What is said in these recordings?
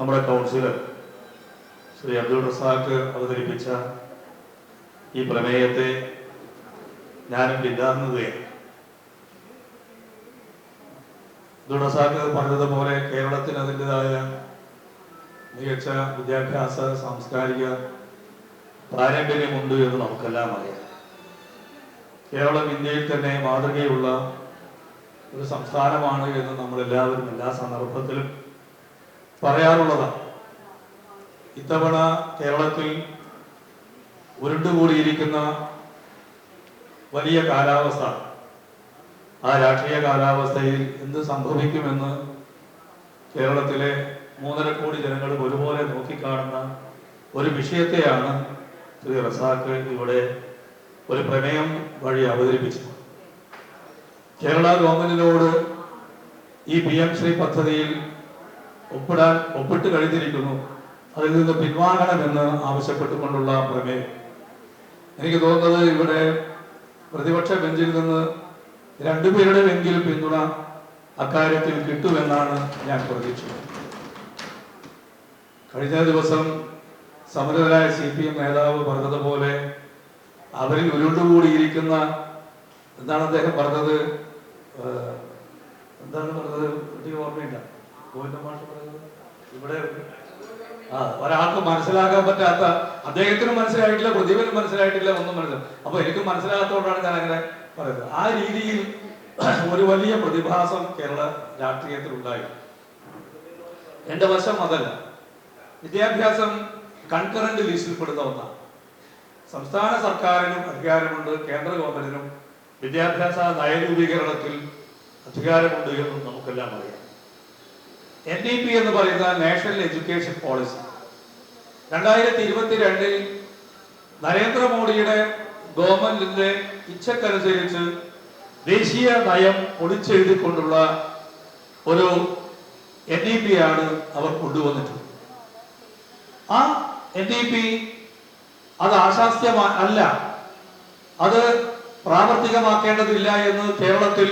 നമ്മുടെ കൗൺസിലർ ശ്രീ അബ്ദുൾ റസാഖ് അവതരിപ്പിച്ച ഈ പ്രമേയത്തെ ഞാനും പിന്താങ്ങുകയാണ്. അബ്ദുൾ റസാഖ് പറഞ്ഞതുപോലെ കേരളത്തിന് അതിന്റെതായ മികച്ച വിദ്യാഭ്യാസ സാംസ്കാരിക പാരമ്പര്യമുണ്ട് എന്ന് നമുക്കെല്ലാം അറിയാം. കേരളം ഇന്ത്യയിൽ തന്നെ മാതൃകയുള്ള ഒരു സംസ്ഥാനമാണ് എന്ന് നമ്മളെല്ലാവരും എല്ലാ സന്ദർഭത്തിലും പറയാറുള്ളതാണ് ഇത്തവണ കേരളത്തിൽ ഉരുണ്ടുകൂടിയിരിക്കുന്ന വലിയ കാലാവസ്ഥ. ആ രാഷ്ട്രീയ കാലാവസ്ഥയിൽ എന്ത് സംഭവിക്കുമെന്ന് കേരളത്തിലെ മൂന്നര കോടി ജനങ്ങൾ ഒരുപോലെ നോക്കിക്കാണുന്ന ഒരു വിഷയത്തെയാണ് ശ്രീ റസാഖ് ഇവിടെ ഒരു പ്രമേയം വഴി അവതരിപ്പിച്ചത്. കേരള ഗവൺമെന്റിനോട് ഈ പി എം ശ്രീ പദ്ധതിയിൽ ഒപ്പിടാൻ ഒപ്പിട്ട് കഴിഞ്ഞിരിക്കുന്നു. അതിൽ നിന്ന് പിൻവാങ്ങണമെന്ന് ആവശ്യപ്പെട്ടുകൊണ്ടുള്ള പ്രമേയം. എനിക്ക് തോന്നുന്നത് ഇവിടെ പ്രതിപക്ഷ ബെഞ്ചിൽ നിന്ന് രണ്ടുപേരുടെ എങ്കിലും പിന്തുണ അക്കാര്യത്തിൽ കിട്ടുമെന്നാണ് ഞാൻ പ്രതീക്ഷിക്കുന്നത്. കഴിഞ്ഞ ദിവസം സമരതരായ സി പി എം നേതാവ് പറഞ്ഞതുപോലെ അവരിൽ ഉരുണ്ടുകൂടിയിരിക്കുന്ന എന്താണ് അദ്ദേഹം പറഞ്ഞത്? എന്താണ് പറഞ്ഞത്? ഓർമ്മയില്ല. ഇവിടെ ആ ഒരാൾക്ക് മനസ്സിലാക്കാൻ പറ്റാത്ത അദ്ദേഹത്തിന് മനസ്സിലായിട്ടില്ല പ്രതിഭന് മനസ്സിലായിട്ടില്ല ഒന്നും മനസ്സിലായി അപ്പൊ എനിക്ക് മനസ്സിലാകാത്തതുകൊണ്ടാണ് ഞാൻ അങ്ങനെ പറയുന്നത്. ആ രീതിയിൽ ഒരു വലിയ പ്രതിഭാസം കേരള രാഷ്ട്രീയത്തിൽ ഉണ്ടായി. എന്റെ വശം അതല്ല. വിദ്യാഭ്യാസം കൺകറന്റ് ലിസ്റ്റിൽപ്പെടുന്ന ഒന്നാണ്. സംസ്ഥാന സർക്കാരിനും അധികാരമുണ്ട് കേന്ദ്ര ഗവൺമെന്റിനും വിദ്യാഭ്യാസ നയരൂപീകരണത്തിൽ അധികാരമുണ്ട് എന്നും നമുക്കെല്ലാം അറിയാം. എൻ ഡി പി എന്ന് പറയുന്ന നാഷണൽ എഡ്യൂക്കേഷൻ പോളിസി രണ്ടായിരത്തി ഇരുപത്തിരണ്ടിൽ നരേന്ദ്രമോദിയുടെ ഗവൺമെന്റിന്റെ ഇച്ഛക്കനുസരിച്ച് ദേശീയ നയം ഒളിച്ചെഴുതിക്കൊണ്ടുള്ള ഒരു എൻ ഡി പി ആണ് അവർ കൊണ്ടുവന്നിട്ടുള്ളത്. ആ എൻ ഡി പി അത് ആശാസ്യമാ അല്ല. അത് പ്രാവർത്തികമാക്കേണ്ടതില്ല എന്ന് കേരളത്തിൽ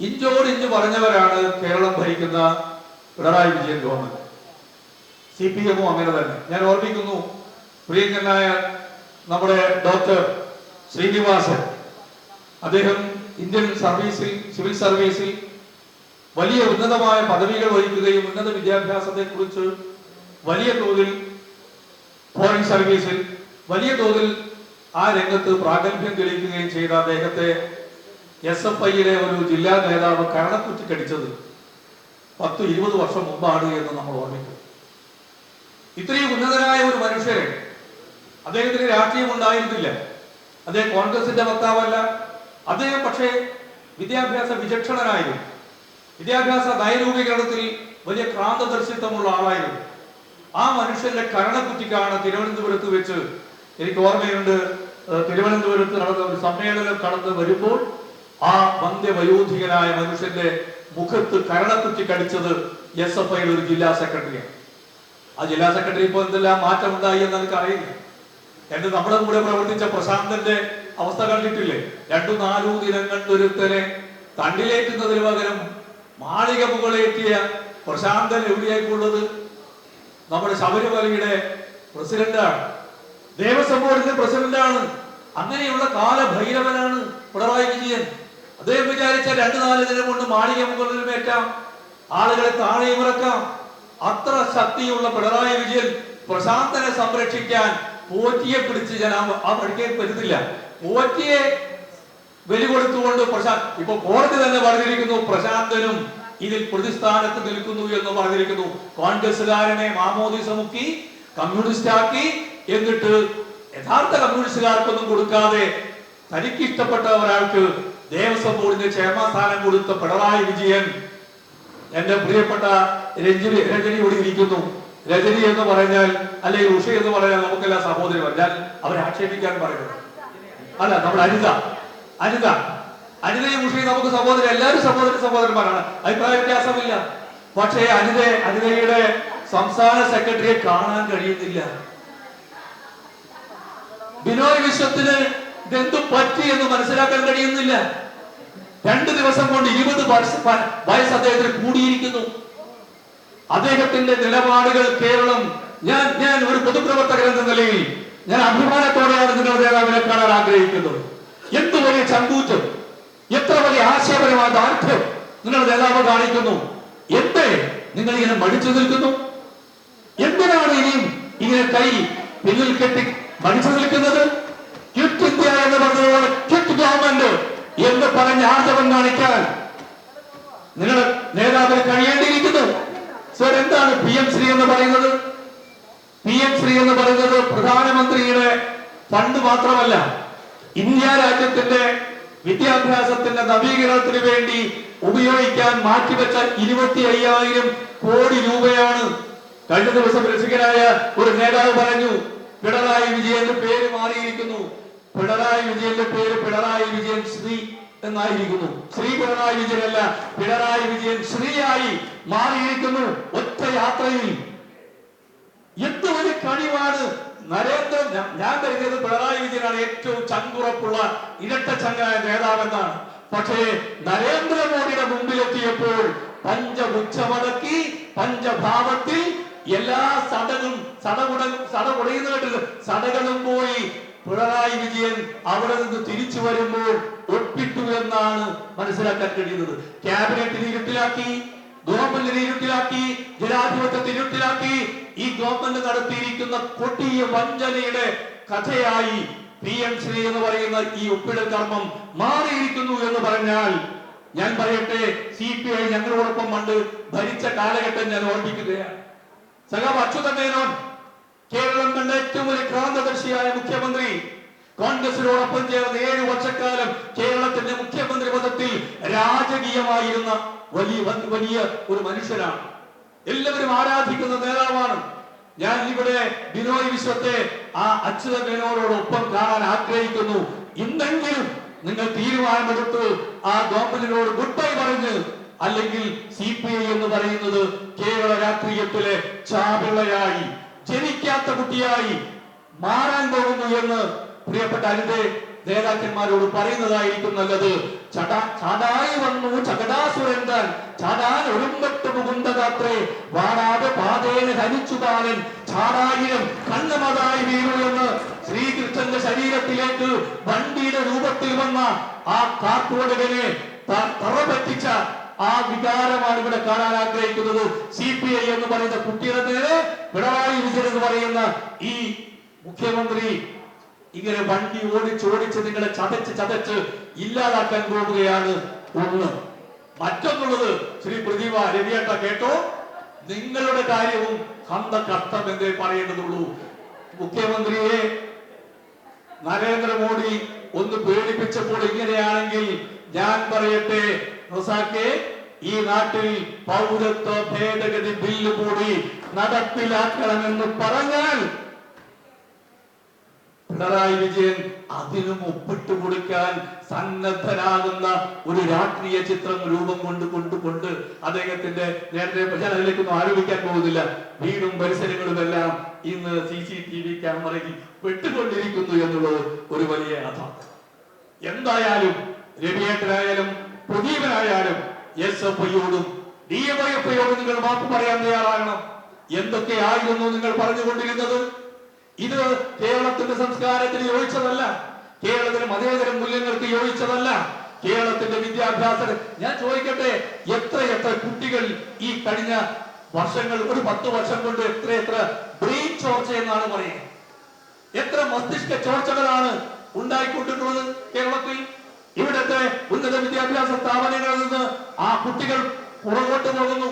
ഇഞ്ചോടിഞ്ച് പറഞ്ഞവരാണ് കേരളം ഭരിക്കുന്ന Pinarayi Vijayan government. C P എമ്മും അങ്ങനെ തന്നെ. ഞാൻ ഓർമ്മിക്കുന്നു പ്രിയങ്കനായ നമ്മുടെ ഡോക്ടർ ശ്രീനിവാസൻ. അദ്ദേഹം ഇന്ത്യൻ സർവീസിൽ സിവിൽ സർവീസിൽ വലിയ ഉന്നതമായ പദവികൾ വഹിക്കുകയും ഉന്നത വിദ്യാഭ്യാസത്തെ കുറിച്ച് വലിയ തോതിൽ ഫോറിൻ സർവീസിൽ വലിയ തോതിൽ ആ രംഗത്ത് പ്രാഗൽഭ്യം തെളിയിക്കുകയും ചെയ്ത അദ്ദേഹത്തെ എസ് എഫ് ഐയിലെ ഒരു ജില്ലാ നേതാവ് കരണക്കുറ്റി കടിച്ചത് പത്ത് ഇരുപത് വർഷം മുമ്പാണ് എന്ന് നമ്മൾ ഓർമ്മിക്കും. ഇത്രയും ഉന്നതനായ ഒരു മനുഷ്യരെ അദ്ദേഹത്തിന് രാഷ്ട്രീയം ഉണ്ടായിരുന്നില്ല. അദ്ദേഹം കോൺഗ്രസിന്റെ വക്താവല്ല. അദ്ദേഹം പക്ഷേ വിദ്യാഭ്യാസ വിചക്ഷണനായിരുന്നു. വിദ്യാഭ്യാസ നയരൂപീകരണത്തിൽ വലിയ ക്രാന്തദർശിത്വമുള്ള ആളായിരുന്നു. ആ മനുഷ്യന്റെ കരണക്കുറ്റിക്കാണ് തിരുവനന്തപുരത്ത് വെച്ച് എനിക്ക് ഓർമ്മയുണ്ട്. തിരുവനന്തപുരത്ത് നടന്ന ഒരു സമ്മേളനം കടന്ന് വരുമ്പോൾ ആ വന്ധ്യവയോധികനായ മനുഷ്യന്റെ മുഖത്ത് കരണത്തുറ്റി കടിച്ചത് എസ് എഫ് ഐയുടെ ഒരു ജില്ലാ സെക്രട്ടറിയാണ്. ആ ജില്ലാ സെക്രട്ടറി ഇപ്പോൾ എന്തെല്ലാം മാറ്റം ഉണ്ടായി എന്ന് എനിക്ക് അറിയില്ല. എന്റെ നമ്മുടെ കൂടെ പ്രവർത്തിച്ച പ്രശാന്തന്റെ അവസ്ഥ കണ്ടിട്ടില്ലേ? രണ്ടു നാലു ദിനം കണ്ടൊരുത്തനെ തണ്ടിലേറ്റുന്നതിന് പകരം മാളിക മുകളേറ്റിയ പ്രശാന്തൻ എവിടെയായിട്ടുള്ളത് നമ്മുടെ ശബരിമലയുടെ പ്രസിഡന്റാണ്. ദേവസ്വം ബോർഡിന്റെ പ്രസിഡന്റാണ്. അങ്ങനെയുള്ള കാലഭൈരവനാണ് പിണറായി വിജയൻ. അദ്ദേഹം വിചാരിച്ച രണ്ടു നാല് ദിനം കൊണ്ട് മാളിക മുകളിലുമേറ്റാം ആളുകളെ താഴെയും ഇറക്കാം. അത്ര ശക്തിയുള്ള പിണറായി വിജയൻ പ്രശാന്തനെ സംരക്ഷിക്കാൻ പോറ്റിയെ പിടിച്ച് ഞാൻ ആ- പഠിക്കാൻ പറ്റത്തില്ല പോറ്റിയെ ബലി കൊടുത്തുകൊണ്ട് പ്രശാന്ത് ഇപ്പൊ കോടതി തന്നെ പറഞ്ഞിരിക്കുന്നു പ്രശാന്തനും ഇതിൽ പ്രതിസ്ഥാനത്ത് നിൽക്കുന്നു എന്ന് പറഞ്ഞിരിക്കുന്നു. മുക്കി കമ്മ്യൂണിസ്റ്റ് ആക്കി എന്നിട്ട് യഥാർത്ഥ കമ്മ്യൂണിസ്റ്റുകാർക്കൊന്നും കൊടുക്കാതെ തനിക്ക് ഇഷ്ടപ്പെട്ട ഒരാൾക്ക് ദേവസ്വം ബോർഡിന്റെ ചെയർമാൻ സ്ഥാനം കൊടുത്ത പിണറായി വിജയൻ എന്റെ പ്രിയപ്പെട്ട രഞ്ജിനി രജനി ഇവിടെ ഇരിക്കുന്നു. രജനി എന്ന് പറഞ്ഞാൽ അല്ലെങ്കിൽ ഉഷ എന്ന് പറഞ്ഞാൽ നമുക്കെല്ലാം സഹോദരി പറഞ്ഞാൽ അവരെ ആക്ഷേപിക്കാൻ പറയുന്നത്. അല്ല നമ്മുടെ അനിത. അനിത. അനിതയും ഉഷയും നമുക്ക് സഹോദരി എല്ലാവരും സഹോദരി സഹോദരന്മാരാണ്. അഭിപ്രായ വ്യത്യാസമില്ല. പക്ഷേ അനിത അനിതയുടെ സംസ്ഥാന സെക്രട്ടറിയെ കാണാൻ കഴിയുന്നില്ല. ബിനോയ് വിശ്വത്തിന് ഇതെന്തു പറ്റി എന്ന് മനസ്സിലാക്കാൻ കഴിയുന്നില്ല. രണ്ടു ദിവസം കൊണ്ട് ഇരുപത് വയസ്സ് വയസ്സ് അദ്ദേഹത്തിന് കൂടിയിരിക്കുന്നു. അദ്ദേഹത്തിന്റെ നിലപാടുകൾ കേരളം ഞാൻ ഞാൻ ഒരു പൊതുപ്രവർത്തകൻ എന്ന നിലയിൽ ഞാൻ അഭിമാനത്തോടെയാണ് നിങ്ങളുടെ നേതാവിനെ കാണാൻ ആഗ്രഹിക്കുന്നത്. എന്ത് വലിയ ചങ്കൂറ്റം എത്ര വലിയ ആശയപരമായ ദാർഢ്യം നിങ്ങളുടെ നേതാവ് കാണിക്കുന്നു. എന്തേ നിങ്ങൾ ഇങ്ങനെ മടിച്ചു നിൽക്കുന്നു? എന്തിനാണ് ഇനിയും ഇങ്ങനെ കൈ പിന്നിൽ കെട്ടി മടിച്ചു നിൽക്കുന്നത്? ക്വിറ്റ് ഇന്ത്യ എന്ന് പറഞ്ഞതുപോലെ എന്ന് പറഞ്ഞ ആർജവം കാണിക്കാൻ. നിങ്ങൾ നേതാവിന് കഴിയേണ്ടിയിരിക്കുന്നു. സർ എന്താണ് പി എം ശ്രീ എന്ന് പറയുന്നത്? പി എം ശ്രീ എന്ന് പറയുന്നത് പ്രധാനമന്ത്രിയുടെ ഫണ്ട് മാത്രമല്ല ഇന്ത്യ രാജ്യത്തിന്റെ വിദ്യാഭ്യാസത്തിന്റെ നവീകരണത്തിന് വേണ്ടി ഉപയോഗിക്കാൻ മാറ്റിവെച്ച ഇരുപത്തി അയ്യായിരം കോടി രൂപയാണ് കഴിഞ്ഞ ദിവസം രസികനായ ഒരു നേതാവ് പറഞ്ഞു പിണറായി വിജയന്റെ പേര് മാറിയിരിക്കുന്നു. പിണറായി വിജയന്റെ പേര് പിണറായി വിജയൻ ശ്രീ എന്നായിരിക്കുന്നു. ശ്രീ പിണറായി വിജയനല്ല പിണറായി വിജയൻ ശ്രീയായി മാറിയിരിക്കുന്നു ഒറ്റ യാത്രയിൽ. എന്ത് ഒരു കഴിവാണ് നരേന്ദ്ര ഞാൻ കരുതിയത് പിണറായി വിജയനാണ് ഏറ്റവും ചങ്കുറപ്പുള്ള ഇരട്ട ചങ്ങായ നേതാവെന്നാണ്. പക്ഷേ നരേന്ദ്രമോദിയുടെ മുമ്പിലെത്തിയപ്പോൾ പഞ്ചപുച്ഛമടക്കി പഞ്ചഭാവത്തിൽ എല്ലാ സടകും സടകുട സടകുടയുന്ന സടകളും പോയി പിണറായി വിജയൻ അവിടെ നിന്ന് തിരിച്ചു വരുമ്പോൾ ഒപ്പിട്ടു എന്നാണ് മനസ്സിലാക്കാൻ കഴിയുന്നത് ക്യാബിനറ്റിൽ ഇരുട്ടിലാക്കി ഗവൺമെന്റിനെ ഇരുട്ടിലാക്കി ജനാധിപത്യത്തെ ഇരുട്ടിലാക്കി ഈ ഗവൺമെന്റ് നടത്തിയിരിക്കുന്ന കൊടിയ വഞ്ചനയുടെ കഥയായി പി എം ശ്രീ എന്ന് പറയുന്ന ഈ ഒപ്പിടൽ കർമ്മം മാറിയിരിക്കുന്നു എന്ന് പറഞ്ഞാൽ ഞാൻ പറയട്ടെ സി പി ഐ ഞങ്ങളോടൊപ്പം പണ്ട് ഭരിച്ച കാലഘട്ടം ഞാൻ ഓർമ്മിക്കുകയാണ് സഖാവ് അച്യുത മേനോൻ കേരളം കണ്ട ഏറ്റവും വലിയ ക്രാന്തദർശിയായ മുഖ്യമന്ത്രി കോൺഗ്രസിനോടൊപ്പം ചേർന്ന് ഏഴ് വർഷക്കാലം കേരളത്തിന്റെ മുഖ്യമന്ത്രി പദത്തിൽ രാജകീയമായിരുന്ന വലിയ വലിയ ഒരു മനുഷ്യനാണ്. എല്ലാവരും ആരാധിക്കുന്ന നേതാവാണ്. ഞാൻ ഇവിടെ ബിനോയ് വിശ്വത്തെ ആ അച്യുത മേനോനോടൊപ്പം കാണാൻ ആഗ്രഹിക്കുന്നു. ഇന്നെങ്കിലും നിങ്ങൾ തീരുമാനമെടുത്ത് ആ ഗവൺമെന്റിനോട് ഗുഡ് ബൈ പറഞ്ഞ് അല്ലെങ്കിൽ സി പി ഐ എന്ന് പറയുന്നത് കേരള രാഷ്ട്രീയത്തിലെ ചാപിള്ളയായി. ജനിക്കാത്ത കുട്ടിയായി മാറാൻ പോകുന്നു എന്ന് പ്രിയപ്പെട്ട അനിതേ നേതാക്കന്മാരോട് പറയുന്നതായിരിക്കും നല്ലത്. ചടായി വന്നു ചകടാസുരൻ താൻ ചാടാൻ ഒരുമ്പെട്ട് വാടാതെ പാതേന ഹരിച്ചു ബാലൻ ചാടായിരം കണ്ണമതായി വീണു എന്ന് ശ്രീകൃഷ്ണന്റെ ശരീരത്തിലേക്ക് വണ്ടിയുടെ രൂപത്തിൽ വന്ന ആ കാട്ടുകൊടുകനെ തറ പറ്റിച്ച ആ വികാരമാണ് ഇവിടെ കാണാൻ ആഗ്രഹിക്കുന്നത്. സി പി ഐ എന്ന് പറയുന്ന കുട്ടിയുടെ നേരെ പിണറായി വിജയൻ എന്ന് പറയുന്ന ഈ മുഖ്യമന്ത്രി ഇങ്ങനെ വണ്ടി ഓടിച്ച് ഓടിച്ച് നിങ്ങളെ ചതച്ച് ചതച്ച് ഇല്ലാതാക്കാൻ പോകുകയാണ് ഒന്ന്. മറ്റൊന്നുള്ളത് ശ്രീ പ്രതിഭ രവിയേട്ട കേട്ടോ. നിങ്ങളുടെ കാര്യവും കണ്ട കഷ്ടം എന്നേ പറയേണ്ടതുള്ളൂ. മുഖ്യമന്ത്രിയെ നരേന്ദ്രമോദി ഒന്ന് പേടിപ്പിച്ചപ്പോൾ ഇങ്ങനെയാണെങ്കിൽ ഞാൻ പറയട്ടെ റസാക്കെ ഈ നാട്ടിൽ പൗരത്വ ഭേദഗതി ബില്ല് കൂടി നടപ്പിലാക്കണമെന്ന് പറഞ്ഞാൽ പിണറായി വിജയൻ അതിനും ഒപ്പിട്ട് കൊടുക്കാൻ സന്നദ്ധനാകുന്ന ഒരു രാഷ്ട്രീയ ചിത്രം രൂപം കൊണ്ട് കൊണ്ട് കൊണ്ട് അദ്ദേഹത്തിന്റെ നേരത്തെ ഞാൻ അതിലേക്കൊന്നും ആരോപിക്കാൻ പോകുന്നില്ല. വീടും പരിസരങ്ങളും എല്ലാം ഇന്ന് സി സി ടി വി ക്യാമറയിൽ പെട്ടുകൊണ്ടിരിക്കുന്നു എന്നുള്ളത് ഒരു വലിയ യാഥാർത്ഥ്യം എന്തായാലും രവിയേട്ടനായാലും പ്രദീപനായാലും എസ് എഫ് ഐയോടും ഡി എം ഐ എഫ് ഐയോടും നിങ്ങൾ മാപ്പ് പറയാൻ തയ്യാറാകണം. എന്തൊക്കെയായിരുന്നു നിങ്ങൾ പറഞ്ഞുകൊണ്ടിരുന്നത്? ഇത് കേരളത്തിന്റെ സംസ്കാരത്തിന് യോജിച്ചതല്ല. കേരളത്തിലെ മതേതര മൂല്യങ്ങൾക്ക് യോജിച്ചതല്ല. കേരളത്തിന്റെ വിദ്യാഭ്യാസ ഞാൻ ചോദിക്കട്ടെ എത്ര എത്ര കുട്ടികൾ ഈ കഴിഞ്ഞ വർഷങ്ങൾ ഒരു പത്ത് വർഷം കൊണ്ട് എത്ര എത്ര ബ്രെയിൻ ചോർച്ച എന്നാണ് പറയുന്നത്? എത്ര മസ്തിഷ്ക ചോർച്ചകളാണ് ഉണ്ടായിക്കൊണ്ടിട്ടുള്ളത് കേരളത്തിൽ? ഇവിടുത്തെ ഉന്നത വിദ്യാഭ്യാസ സ്ഥാപനങ്ങളിൽ നിന്ന് ആ കുട്ടികൾ പുറകോട്ട് പോകുന്നു.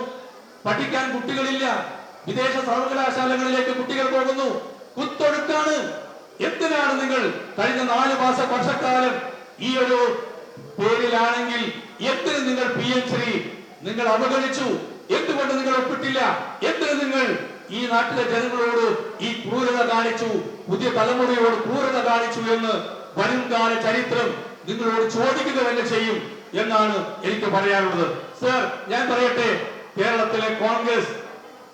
പഠിക്കാൻ കുട്ടികളില്ല. വിദേശ സർവകലാശാലകളിലേക്ക് കുട്ടികൾ പോകുന്നു. കുത്തൊഴുക്കാണ്. എന്തിനാണ് നിങ്ങൾ കഴിഞ്ഞ നാല് മാസ വർഷക്കാലം ഈ ഒരു പേരിലാണെങ്കിൽ എന്തിന് നിങ്ങൾ പി എച്ച് ഡി? നിങ്ങൾ അവഗണിച്ചു. എന്തുകൊണ്ട് നിങ്ങൾ ഒപ്പിട്ടില്ല? എന്തിന് നിങ്ങൾ ഈ നാട്ടിലെ ജനങ്ങളോട് ഈ ക്രൂരത കാണിച്ചു? പുതിയ തലമുറയോട് ക്രൂരത കാണിച്ചു എന്ന് വരും കാല ചരിത്രം നിങ്ങളോട് ചോദിക്കുക തന്നെ ചെയ്യും എന്നാണ് എനിക്ക് പറയാനുള്ളത്. സർ ഞാൻ പറയട്ടെ കേരളത്തിലെ കോൺഗ്രസ്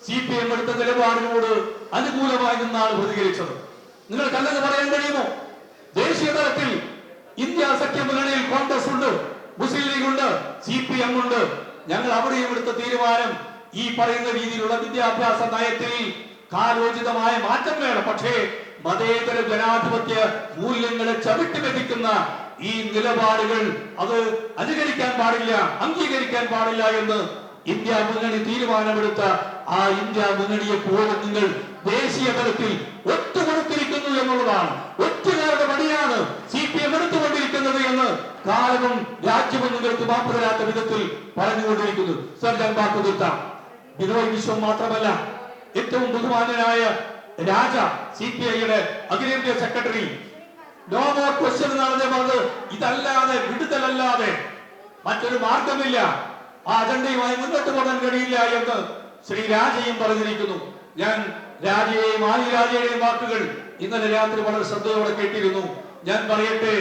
സി പി എം എടുത്ത നിലപാടിനോട് അനുകൂലമായി നിന്നാണ് പ്രതികരിച്ചത്. നിങ്ങൾക്ക് അല്ലെന്ന് പറയാൻ കഴിയുമോ? ദേശീയ തലത്തിൽ ഇന്ത്യ സഖ്യ മുന്നണിയിൽ കോൺഗ്രസ് ഉണ്ട് മുസ്ലിം ലീഗ് ഉണ്ട് സി പി എം ഉണ്ട്. ഞങ്ങൾ അവിടെയും എടുത്ത തീരുമാനം ഈ പറയുന്ന രീതിയിലുള്ള വിദ്യാഭ്യാസ നയത്തിൽ കാലോചിതമായ മാറ്റം വേണം. പക്ഷേ മതേതര ജനാധിപത്യ മൂല്യങ്ങളെ ചവിട്ടി ലഭിക്കുന്ന ഈ നിലപാടുകൾ അത് അനുകരിക്കാൻ പാടില്ല അംഗീകരിക്കാൻ പാടില്ല എന്ന് ഇന്ത്യ മുന്നണി തീരുമാനമെടുത്ത ആ ഇന്ത്യ മുന്നണിയെ പോലെ നിങ്ങൾ ദേശീയ തലത്തിൽ ഒത്തുകൊടുത്തിരിക്കുന്നു എന്നുള്ളതാണ്. ഒറ്റുകാരുടെ പണിയാണ് സി പി എം എടുത്തുകൊണ്ടിരിക്കുന്നത് എന്ന് കാലവും രാജ്യവും നിങ്ങൾക്ക് മാപ്പുതരാത്ത വിധത്തിൽ പറഞ്ഞുകൊണ്ടിരിക്കുന്നു. സർ ഞാൻ വാക്കു നിർത്താം ബിനോയ് വിശ്വം മാത്രമല്ല ഏറ്റവും ബഹുമാന്യനായ രാജ സി പി ഐയുടെ അഖിലേന്ത്യാ സെക്രട്ടറി. നോ മോർ ക്വസ്റ്റ്യൻ എന്നാണ് പറഞ്ഞത്. ഇതല്ലാതെ വിടുതലല്ലാതെ മറ്റൊരു മാർഗമില്ല ആ അജണ്ടയുമായി മുന്നോട്ട് പോകാൻ കഴിയില്ല എന്ന് ശ്രീ രാജയും പറഞ്ഞിരിക്കുന്നു. ഞാൻ രാജയെയും ആദി രാജയുടെയും വാക്കുകൾ ഇന്നലെ രാത്രി വളരെ ശ്രദ്ധയോടെ കേട്ടിരുന്നു. ഞാൻ പറയട്ടെ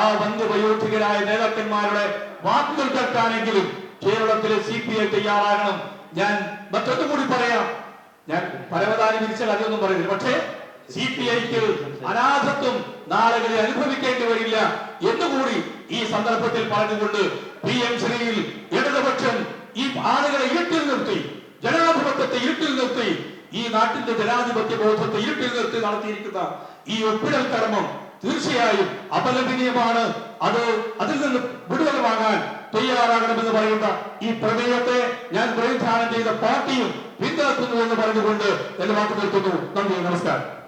ആ വന്ധ്യവയോധികരായ നേതാക്കന്മാരുടെ വാക്കുകൾ കേൾക്കാനെങ്കിലും കേരളത്തിലെ സി പി ഐ തയ്യാറാകണം. ഞാൻ മറ്റൊന്നും കൂടി പറയാം. ഞാൻ പരവതാനി വിരിച്ചാൽ അതൊന്നും പറയുന്നില്ല പക്ഷേ സി പി ഐക്ക് അനാഥത്വം നാളുകളിൽ അനുഭവിക്കേണ്ടി വരില്ല എന്നുകൂടി ഈ സന്ദർഭത്തിൽ പറഞ്ഞുകൊണ്ട് പി എം ശ്രീയിൽ ഇടതുപക്ഷം ഈ ആളുകളെ ഇരുട്ടിൽ നിർത്തി ജനാധിപത്യത്തെ ഇരുട്ടിൽ നിർത്തി ഈ നാട്ടിന്റെ ജനാധിപത്യ ബോധത്തെ ഇരുട്ടിൽ നിർത്തി നടത്തിയിരിക്കുന്ന ഈ ഒപ്പിടൽ കർമ്മം തീർച്ചയായും അപലപനീയമാണ്. അത് അതിൽ നിന്ന് വിടുതൽ വാങ്ങാൻ തയ്യാറാകണമെന്ന് പറയുന്ന ഈ പ്രമേയത്തെ ഞാൻ പ്രതിനിധാനം ചെയ്ത പാർട്ടിയും പിന്തുണക്കുന്നു എന്ന് പറഞ്ഞുകൊണ്ട് എന്റെ വാക്ക് നിർത്തുന്നു. നന്ദി നമസ്കാരം.